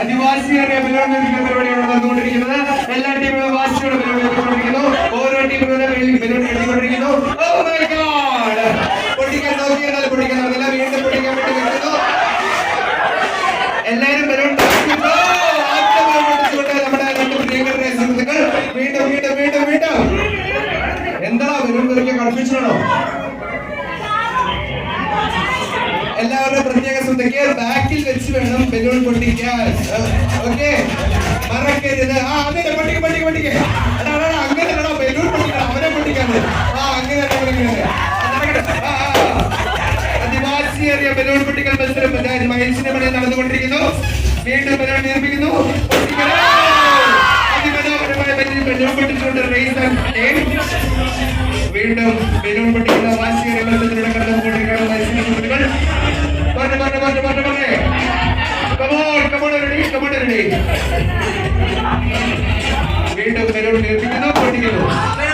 അതിവാസിയേറിയ balloon നിർമ്മിക്കുന്ന പരിപാടിയാണ് നടന്നുകൊണ്ടിരിക്കുന്നത്. എല്ലാ ടീമുകളും വാശിയോടെ ബലൂൺ നിർമ്മിച്ചുകൊണ്ടിരിക്കുന്നു ഓരോ മേളിൽ ബലൂൺ God! പൊട്ടിക്കാൻ നോക്കിയാൽ പൊട്ടിക്കാൻ നോക്കില്ല. വീണ്ടും പൊട്ടിക്കാൻ വേണ്ടി നിൽക്കുന്നു. എല്ലാവരും ബലൂൺ നമ്മുടെ രണ്ട് പ്രിയങ്കരായ സുഹൃത്തുക്കൾ. വീണ്ടും വീണ്ടും വീണ്ടും വീണ്ടും. എന്താ ബലൂൺ കളിക്കാൻ കൺഫ്യൂഷനാണോ എല്ലാവരുടെയും പ്രത്യേക ശ്രദ്ധയ്ക്ക് ബാക്കിൽ വെച്ച് വേണം ബലൂൺ പൊട്ടിക്കാൻ. ഓക്കെ. മറക്കരുത്. ആ അതെ പൊട്ടിക്ക് പൊട്ടിക്ക് പൊട്ടിക്ക്. അങ്ങനെ ബലൂൺ പൊട്ടിക്കണം. അവനെ പൊട്ടിക്കാൻ ആ അങ്ങനെ. അതിവാസിയേറിയ ബലൂൺ പൊട്ടിക്കൽ മത്സരം മഹേഷിന്റെ പണി നടന്നുകൊണ്ടിരിക്കുന്നു. വീണ്ടും ബലൂൺ നിർമ്മിക്കുന്നു. വീണ്ടും ബലൂൺ പൊട്ടിക്കുന്ന വാശിയേറിയ മത്സരത്തിലൂടെ സുഹൃത്തുക്കൾ மீண்டும் நிறுவனம் நிறுத்திக்கணும் போட்டிக்கணும்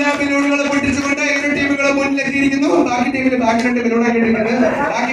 എല്ലാ പിന്നോടുകളും പൊട്ടിച്ചുകൊണ്ട് ഇരു ടീമുകളും മുന്നിലെത്തിയിരിക്കുന്നു? ബാക്കി ടീമിന് ബാക്കി രണ്ട് ബലൂണാക്കി ഇട്ടിരിക്കുന്നത് ബാക്കി